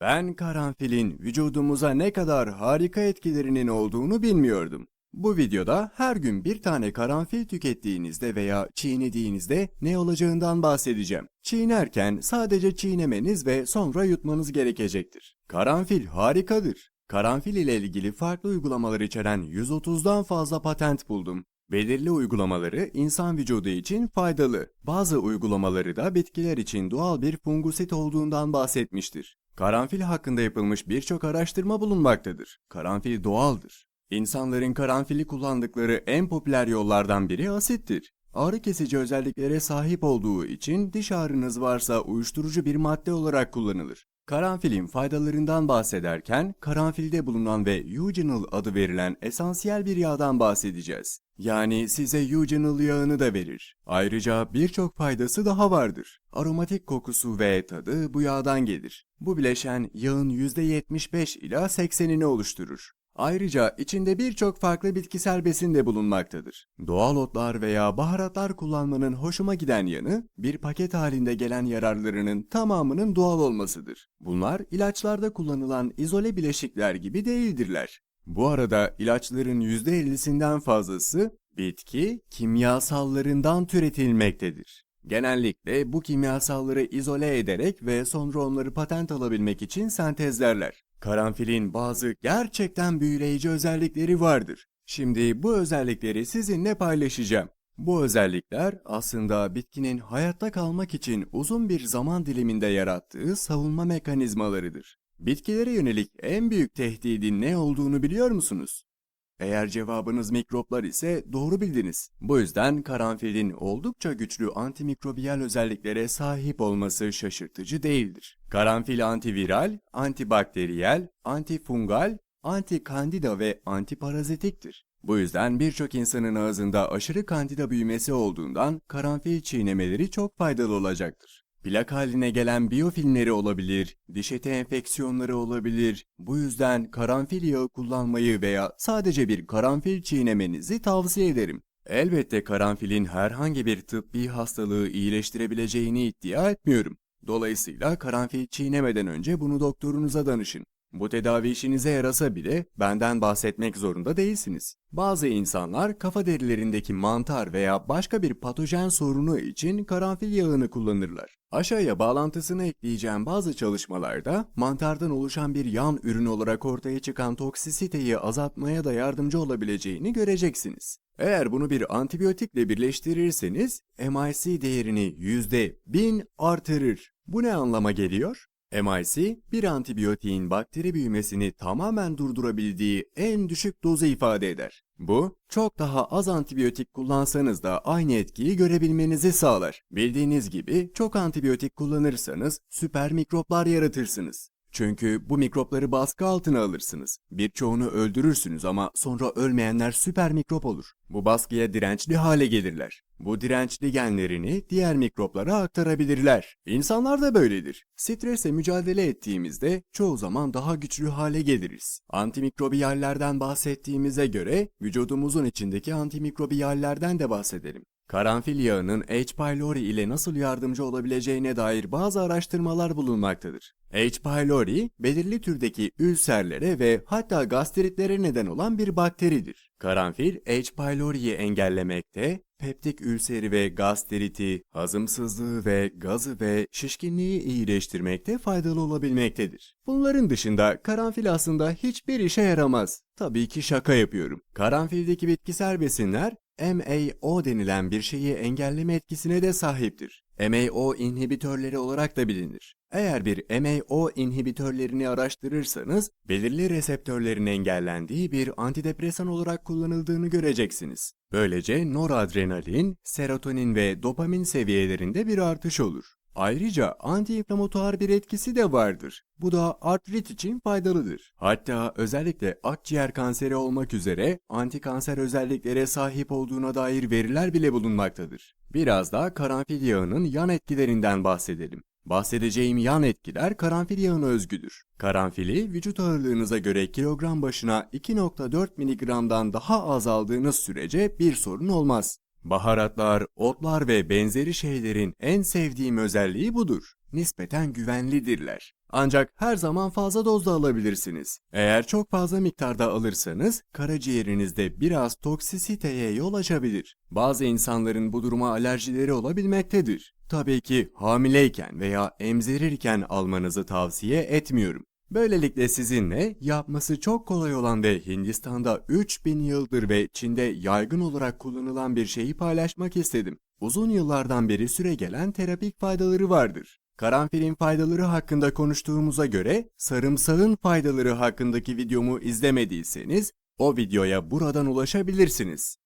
Ben karanfilin vücudumuza ne kadar harika etkilerinin olduğunu bilmiyordum. Bu videoda her gün bir tane karanfil tükettiğinizde veya çiğnediğinizde ne olacağından bahsedeceğim. Çiğnerken sadece çiğnemeniz ve sonra yutmanız gerekecektir. Karanfil harikadır. Karanfil ile ilgili farklı uygulamalar içeren 130'dan fazla patent buldum. Belirli uygulamaları insan vücudu için faydalı. Bazı uygulamaları da bitkiler için doğal bir fungusit olduğundan bahsetmiştir. Karanfil hakkında yapılmış birçok araştırma bulunmaktadır. Karanfil doğaldır. İnsanların karanfili kullandıkları en popüler yollardan biri asittir. Ağrı kesici özelliklere sahip olduğu için diş ağrınız varsa uyuşturucu bir madde olarak kullanılır. Karanfilin faydalarından bahsederken karanfilde bulunan ve eugenol adı verilen esansiyel bir yağdan bahsedeceğiz. Yani size eugenol yağını da verir. Ayrıca birçok faydası daha vardır. Aromatik kokusu ve tadı bu yağdan gelir. Bu bileşen yağın %75 ila 80'ini oluşturur. Ayrıca içinde birçok farklı bitkisel besin de bulunmaktadır. Doğal otlar veya baharatlar kullanmanın hoşuma giden yanı, bir paket halinde gelen yararlarının tamamının doğal olmasıdır. Bunlar ilaçlarda kullanılan izole bileşikler gibi değildirler. Bu arada ilaçların %50'sinden fazlası bitki kimyasallarından türetilmektedir. Genellikle bu kimyasalları izole ederek ve sonra onları patent alabilmek için sentezlerler. Karanfilin bazı gerçekten büyüleyici özellikleri vardır. Şimdi bu özellikleri sizinle paylaşacağım. Bu özellikler aslında bitkinin hayatta kalmak için uzun bir zaman diliminde yarattığı savunma mekanizmalarıdır. Bitkilere yönelik en büyük tehdidin ne olduğunu biliyor musunuz? Eğer cevabınız mikroplar ise doğru bildiniz. Bu yüzden karanfilin oldukça güçlü antimikrobiyal özelliklere sahip olması şaşırtıcı değildir. Karanfil antiviral, antibakteriyel, antifungal, antikandida ve antiparazitiktir. Bu yüzden birçok insanın ağzında aşırı kandida büyümesi olduğundan karanfil çiğnemeleri çok faydalı olacaktır. Plak haline gelen biyofilmleri olabilir, diş eti enfeksiyonları olabilir. Bu yüzden karanfil yağı kullanmayı veya sadece bir karanfil çiğnemenizi tavsiye ederim. Elbette karanfilin herhangi bir tıbbi hastalığı iyileştirebileceğini iddia etmiyorum. Dolayısıyla karanfil çiğnemeden önce bunu doktorunuza danışın. Bu tedavi işinize yarasa bile benden bahsetmek zorunda değilsiniz. Bazı insanlar kafa derilerindeki mantar veya başka bir patojen sorunu için karanfil yağını kullanırlar. Aşağıya bağlantısını ekleyeceğim bazı çalışmalarda mantardan oluşan bir yan ürün olarak ortaya çıkan toksisiteyi azaltmaya da yardımcı olabileceğini göreceksiniz. Eğer bunu bir antibiyotikle birleştirirseniz MIC değerini %1000 artırır. Bu ne anlama geliyor? MIC, bir antibiyotiğin bakteri büyümesini tamamen durdurabildiği en düşük dozu ifade eder. Bu, çok daha az antibiyotik kullansanız da aynı etkiyi görebilmenizi sağlar. Bildiğiniz gibi çok antibiyotik kullanırsanız süper mikroplar yaratırsınız. Çünkü bu mikropları baskı altına alırsınız. Birçoğunu öldürürsünüz ama sonra ölmeyenler süper mikrop olur. Bu baskıya dirençli hale gelirler. Bu dirençli genlerini diğer mikroplara aktarabilirler. İnsanlar da böyledir. Stresle mücadele ettiğimizde çoğu zaman daha güçlü hale geliriz. Antimikrobiyallerden bahsettiğimize göre vücudumuzun içindeki antimikrobiyallerden de bahsedelim. Karanfil yağının H. pylori ile nasıl yardımcı olabileceğine dair bazı araştırmalar bulunmaktadır. H. pylori, belirli türdeki ülserlere ve hatta gastritlere neden olan bir bakteridir. Karanfil, H. pylori'yi engellemekte, peptik ülseri ve gastriti, hazımsızlığı ve gazı ve şişkinliği iyileştirmekte faydalı olabilmektedir. Bunların dışında karanfil aslında hiçbir işe yaramaz. Tabii ki şaka yapıyorum. Karanfildeki bitkisel besinler MAO denilen bir şeyi engelleme etkisine de sahiptir. MAO inhibitörleri olarak da bilinir. Eğer bir MAO inhibitörlerini araştırırsanız belirli reseptörlerin engellendiği bir antidepresan olarak kullanıldığını göreceksiniz. Böylece noradrenalin, serotonin ve dopamin seviyelerinde bir artış olur. Ayrıca antiinflamatuar bir etkisi de vardır. Bu da artrit için faydalıdır. Hatta özellikle akciğer kanseri olmak üzere antikanser özelliklere sahip olduğuna dair veriler bile bulunmaktadır. Biraz da karanfil yağının yan etkilerinden bahsedelim. Bahsedeceğim yan etkiler karanfil yağına özgüdür. Karanfili vücut ağırlığınıza göre kilogram başına 2.4 mg'dan daha az aldığınız sürece bir sorun olmaz. Baharatlar, otlar ve benzeri şeylerin en sevdiğim özelliği budur. Nispeten güvenlidirler. Ancak her zaman fazla dozda alabilirsiniz. Eğer çok fazla miktarda alırsanız karaciğerinizde biraz toksisiteye yol açabilir. Bazı insanların bu duruma alerjileri olabilmektedir. Tabii ki hamileyken veya emzirirken almanızı tavsiye etmiyorum. Böylelikle sizinle yapması çok kolay olan ve Hindistan'da 3000 yıldır ve Çin'de yaygın olarak kullanılan bir şeyi paylaşmak istedim. Uzun yıllardan beri süre gelen terapik faydaları vardır. Karanfilin faydaları hakkında konuştuğumuza göre sarımsağın faydaları hakkındaki videomu izlemediyseniz o videoya buradan ulaşabilirsiniz.